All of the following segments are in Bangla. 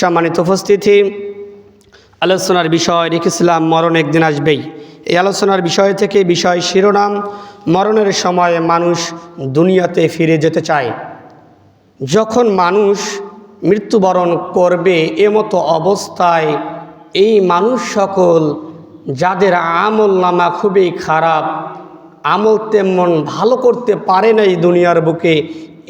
সম্মানিত উপস্থিতি। আলোচনার বিষয় রেখেছিলাম, মরণ একদিন আসবেই। এই আলোচনার বিষয় থেকে বিষয় শিরোনাম, মরণের সময় মানুষ দুনিয়াতে ফিরে যেতে চায়। যখন মানুষ মৃত্যুবরণ করবে এমতো অবস্থায়, এই মানুষ সকল যাদের আমল নামা খুবই খারাপ, আমল তেমন ভালো করতে পারে না এই দুনিয়ার বুকে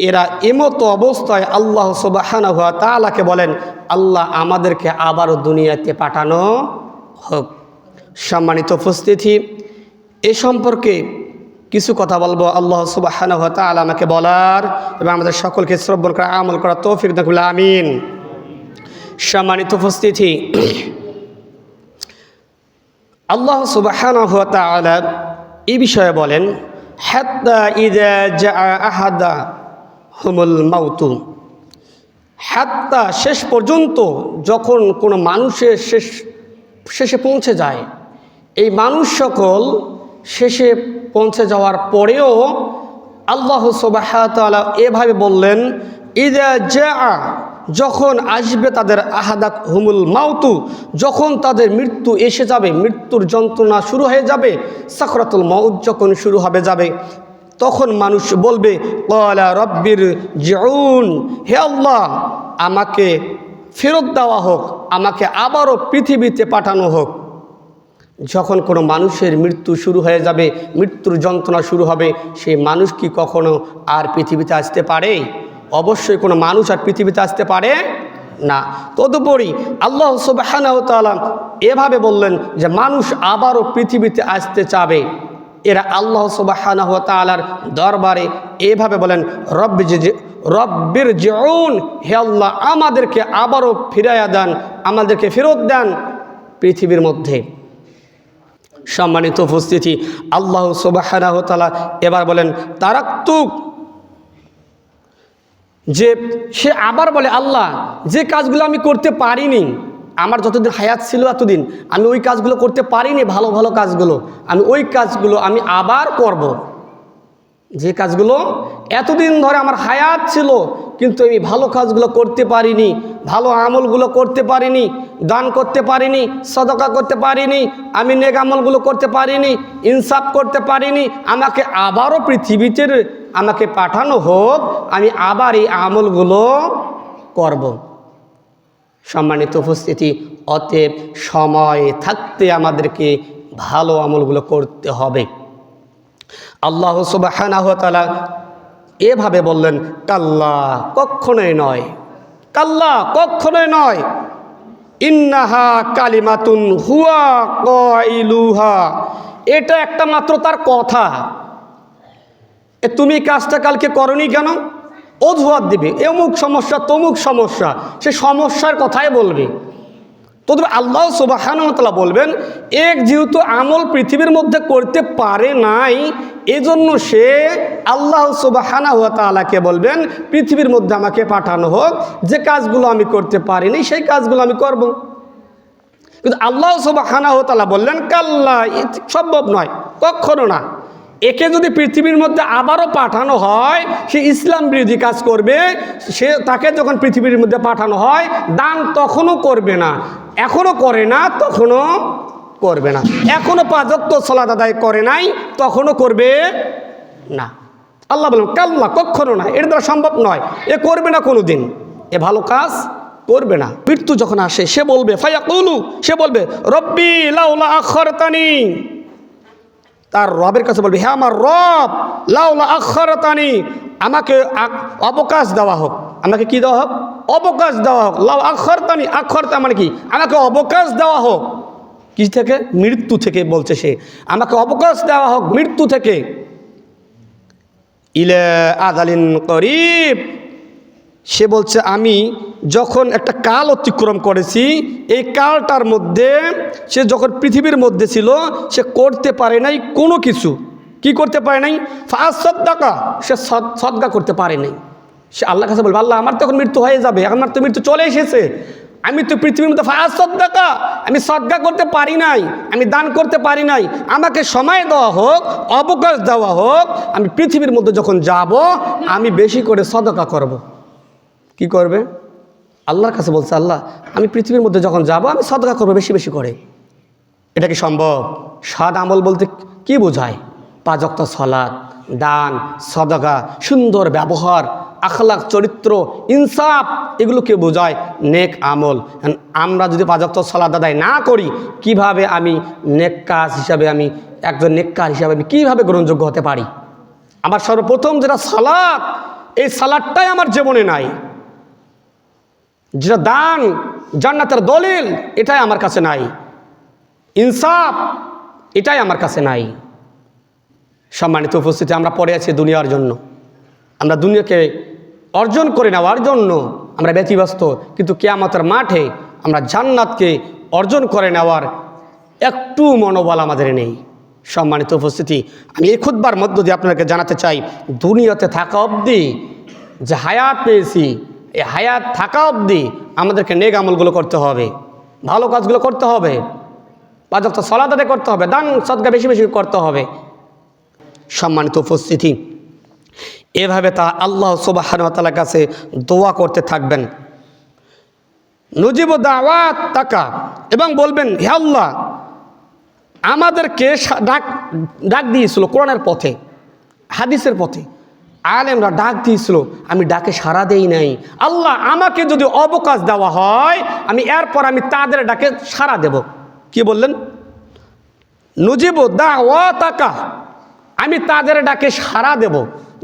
এরা এমতো অবস্থায় আল্লাহ সুবাহানা হুয়া তালাকে বলেন, আল্লাহ আমাদেরকে আবারও দুনিয়াতে পাঠানো হোক। সম্মানিত উপস্থিতি, এ সম্পর্কে কিছু কথা বলব। আল্লাহ সুবাহানা হুয়া তালা আমাকে বলার এবং আমাদের সকলকে শ্রবণ করা আমল করা তৌফিক দেখুল আমিন। সম্মানিত উপস্থিতি, আল্লাহ সুবাহানা হুয়া তালা এই বিষয়ে বলেন, হাত্তা ইদা আহাদা হুমুল মাউতু। হাত্তা শেষ পর্যন্ত যখন কোনো মানুষের শেষ, শেষে পৌঁছে যায়, এই মানুষ সকল শেষে পৌঁছে যাওয়ার পরেও আল্লাহ সুবাহতালা এভাবে বললেন, ইদা জা যখন আসবে তাদের আহাদাক হুমুল মাউতু, যখন তাদের মৃত্যু এসে যাবে, মৃত্যুর যন্ত্রণা শুরু হয়ে যাবে, সাকরাতুল মউত যখন শুরু হবে, যাবে তখন মানুষ বলবে, কলা রব্বির জউন, হে আল্লাহ, আমাকে ফেরত দেওয়া হোক, আমাকে আবারও পৃথিবীতে পাঠানো হোক। যখন কোনো মানুষের মৃত্যু শুরু হয়ে যাবে, মৃত্যুর যন্ত্রণা শুরু হবে সেই মানুষ কি কখনো আর পৃথিবীতে আসতে পারে? অবশ্যই কোনো মানুষ আর পৃথিবীতে আসতে পারে না। তদুপরি আল্লাহ সুবাহানাহতালা এভাবে বললেন যে, মানুষ আবারও পৃথিবীতে আসতে চাবে। এরা আল্লাহ তালার দরবারে এভাবে বলেন, রব্বি রব্বির জউন, হে আল্লাহ, আমাদেরকে আবারও ফিরাইয়া দেন, আমাদেরকে ফেরত দেন পৃথিবীর মধ্যে। সম্মানিত উপস্থিতি, আল্লাহ তালা এবার বলেন তারাক্তুক যে সে আবার বলে, আল্লাহ, যে কাজগুলো আমি করতে পারিনি আমার যতদিন হায়াত ছিল এতদিন, আমি ওই কাজগুলো করতে পারিনি, ভালো ভালো কাজগুলো আমি ওই কাজগুলো আমি আবার করব। যে কাজগুলো এতদিন ধরে আমার হায়াত ছিল, কিন্তু আমি ভালো কাজগুলো করতে পারিনি, ভালো আমলগুলো করতে পারিনি, দান করতে পারিনি, সদকা করতে পারিনি, আমি নেক আমলগুলো করতে পারিনি, ইনসাফ করতে পারিনি, আমাকে আবারও পৃথিবীতে আমাকে পাঠানো হোক, আমি আবার এই আমলগুলো করব। সম্মানিত উপস্থিতি, অতএব সময় থাকতে আমাদেরকে ভালো আমলগুলো করতে হবে। আল্লাহ সুবাহানাহতালা এভাবে বললেন, কাল্লা কখনোই নয়, কাল্লা কখনোই নয়। ইন্নাহা কালিমাতুন হুয়া কইলুহা। এটা একটা মাত্র তার কথা। তুমি কাজটা কালকে করনি কেন? অজুহাত দিবে, এমুক সমস্যা, তমুক সমস্যা, সে সমস্যার কথাই বলবে তবে আল্লাহ সুবাহানতলা বলবেন, এক যেহেতু আমল পৃথিবীর মধ্যে করতে পারে নাই, এজন্য সে আল্লাহ সুবাহানা হুয়া তালাকে বলবেন, পৃথিবীর মধ্যে আমাকে পাঠানো হোক, যে কাজগুলো আমি করতে পারিনি, সেই কাজগুলো আমি করব। কিন্তু আল্লাহ সুবাহানা তালা বললেন, কাল্লা সম্ভব নয় কখনো না একে যদি পৃথিবীর মধ্যে আবারও পাঠানো হয়, সে ইসলাম বিরোধী কাজ করবে, সে তাকে যখন পৃথিবীর মধ্যে পাঠানো হয়, দান তখনও করবে না। এখনও করে না, তখনও করবে না। এখনও পাঁচক্ত সলাদ আদায় করে নাই, তখনও করবে না। আল্লাহ বললাম কাল্লা কখনো না এর দ্বারা সম্ভব নয়। এ করবে না কোনো দিন এ ভালো কাজ করবে না। মৃত্যু যখন আসে, সে বলবে ফাইয়া কৌলু সে বলবে, রব্বি লাউলা আখরতানি। তার রবের কাছে বলবে হ্যাঁ আমার রব, লাউলা আখরতানি, আমাকে অবকাশ দেওয়া হোক। আমাকে কি দেওয়া হোক? অবকাশ দেওয়া হোক। লাউ আখরতানি, আখরতা মানে কি? আমাকে অবকাশ দেওয়া হোক। কি থেকে? মৃত্যু থেকে বলছে সে। আমাকে অবকাশ দেওয়া হোক মৃত্যু থেকে। ইলে আদালিন করিব। সে বলছে, আমি যখন একটা কাল অতিক্রম করেছি, এই কালটার মধ্যে, সে যখন পৃথিবীর মধ্যে ছিল, সে করতে পারে নাই কোনো কিছু। কি করতে পারে নাই? ফার্স্ট সদ্দাকা, সে সদ- সদ্গা করতে পারে নাই। সে আল্লাহর কাছে বলবে, আল্লাহ, আমার তখন মৃত্যু হয়ে যাবে, আমার তো মৃত্যু চলে এসেছে। আমি তো পৃথিবীর মধ্যে ফায়াজ সদ্দাকা, আমি সদ্গা করতে পারি নাই, আমি দান করতে পারি নাই। আমাকে সময় দেওয়া হোক, অবকাশ দেওয়া হোক, আমি পৃথিবীর মধ্যে যখন যাব, আমি বেশি করে সদকা করব। কি করবে? আল্লাহর কাছে বলছে, আল্লাহ, আমি পৃথিবীর মধ্যে যখন যাব, আমি সদকা করব বেশি বেশি করে। এটা কি সম্ভব? সৎ আমল বলতে কি বোঝায়? পাজক্ত সলাদ দান, সদকা, সুন্দর ব্যবহার আখলাক চরিত্র, ইনসাফ এগুলোকে বোঝায়? নেক আমল। আমরা যদি পাজক্ত সলাদ আদায় না করি, কীভাবে আমি নেক কাজ হিসাবে আমি, একজন নেককার হিসাবে আমি কীভাবে গ্রহণযোগ্য হতে পারি? আমার সর্বপ্রথম যেটা সালাদ এই সালাদটাই আমার জীবনে নাই। যেটা দান, জান্নাতের দলিল, এটাই আমার কাছে নাই। ইনসাফ, এটাই আমার কাছে নাই। সম্মানিত উপস্থিতি, আমরা পড়ে আছি দুনিয়ার জন্য। আমরা দুনিয়াকে অর্জন করে নেওয়ার জন্য আমরা ব্যতিব্যস্ত, কিন্তু কেয়ামতের মাঠে আমরা জান্নাতকে অর্জন করে নেওয়ার একটু মনোবল আমাদের নেই। সম্মানিত উপস্থিতি, আমি এই খুদ্বার মধ্য দিয়ে আপনাকে জানাতে চাই, দুনিয়াতে থাকা অবধি যে হায়াত পেয়েছি এই হায়াত থাকা অবধি আমাদেরকে নেক আমলগুলো করতে হবে, ভালো কাজগুলো করতে হবে পাঁচক্ত সলাদাতে করতে হবে, দান সদকা বেশি বেশি করতে হবে। সম্মানিত উপস্থিতি, এভাবে তা আল্লাহ সুবাহর কাছে দোয়া করতে থাকবেন। নজিব দাওয়াত টাকা এবং বলবেন, হে আল্লাহ, আমাদেরকে ডাক ডাক দিয়েছিল কোরআনের পথে, হাদিসের পথে। আলেমরা ডাক দিয়েছিল, আমি ডাকে সাড়া দেই নাই। আল্লাহ আমাকে যদি অবকাশ দেওয়া হয়, আমি এরপর আমি তাদের ডাকে সাড়া দেব। কি বললেন? নজিব দাওয়া টাকা আমি তাদের ডাকে সাড়া দেব,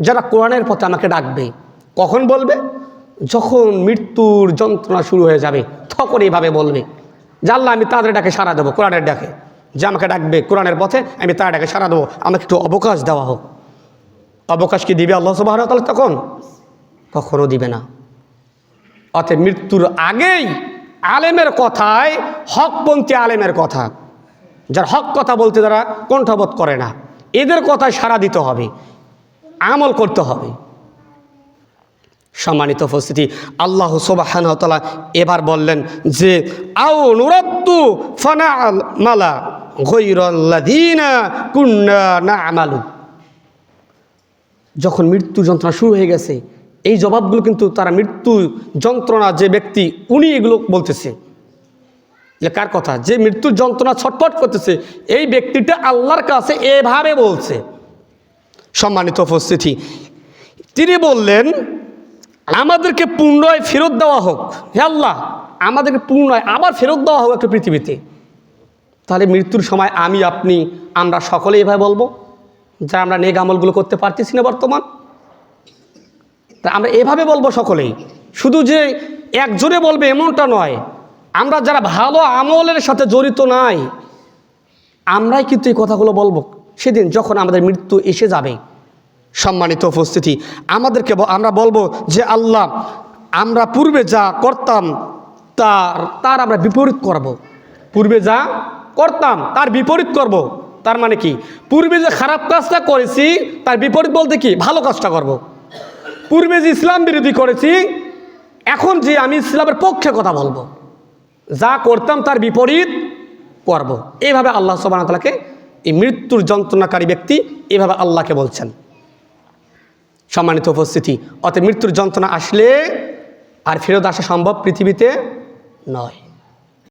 যারা কোরআনের পথে আমাকে ডাকবে। কখন বলবে? যখন মৃত্যুর যন্ত্রণা শুরু হয়ে যাবে, তখন এইভাবে বলবে জানলা আমি তাদের ডাকে সাড়া দেবো কোরআনের ডাকে। যে আমাকে ডাকবে কোরআনের পথে, আমি তার ডাকে সাড়া দেবো। আমাকে একটু অবকাশ দেওয়া হোক। অবকাশ কি দিবে আল্লাহ সুবাহ তাহলে তখন? কখনও দিবে না। অতএব মৃত্যুর আগেই আলেমের কথায়, হকপন্থী আলেমের কথা। যার হক কথা বলতে তারা কণ্ঠবোধ করে না। এদের কথায় সাড়া দিতে হবে, আমল করতে হবে। সম্মানিত উপস্থিতি, আল্লাহ সোবাহানতলা এবার বললেন যে, আও নুরদ্দু ফানা মালা গৈরল্লাদিনা কুন্না না আমালু যখন মৃত্যু যন্ত্রণা শুরু হয়ে গেছে, এই জবাবগুলো কিন্তু তারা মৃত্যু যন্ত্রণা যে ব্যক্তি, উনি এগুলো বলতেছে। কার কথা? যে মৃত্যুর যন্ত্রণা ছটফট করতেছে, এই ব্যক্তিটা আল্লাহর কাছে এভাবে বলছে। সম্মানিত উপস্থিতি, তিনি বললেন, আমাদেরকে পুনরায় ফেরত দেওয়া হোক। হে আল্লাহ, আমাদেরকে পুনরায় আবার ফেরত দেওয়া হোক একটা পৃথিবীতে। তাহলে মৃত্যুর সময় আমি, আপনি, আমরা সকলে এভাবে বলব? যা আমরা নেক আমলগুলো করতে পারতেছি না বর্তমান তা আমরা এভাবে বলব সকলেই, শুধু যে একজনে বলবে এমনটা নয়, আমরা যারা ভালো আমলের সাথে জড়িত নাই, আমরাই কিন্তু এই কথাগুলো বলব সেদিন যখন আমাদের মৃত্যু এসে যাবে, সম্মানিত উপস্থিতি, আমাদেরকে আমরা বলব যে আল্লাহ, আমরা পূর্বে যা করতাম, তার তার আমরা বিপরীত করব। পূর্বে যা করতাম, তার বিপরীত করব। তার মানে কি পূর্বে যে খারাপ কাজটা করেছি, তার বিপরীত বলতে কি ভালো কাজটা করব। পূর্বে যে ইসলাম বিরোধী করেছি, এখন যে আমি ইসলামের পক্ষে কথা বলব, যা করতাম তার বিপরীত করব। এইভাবে আল্লাহ সোবানতালাকে এই মৃত্যুর যন্ত্রণাকারী ব্যক্তি এভাবে আল্লাহকে বলছেন সম্মানিত উপস্থিতি, অতএব মৃত্যুর যন্ত্রণা আসলে আর ফেরত আসা সম্ভব পৃথিবীতে নয়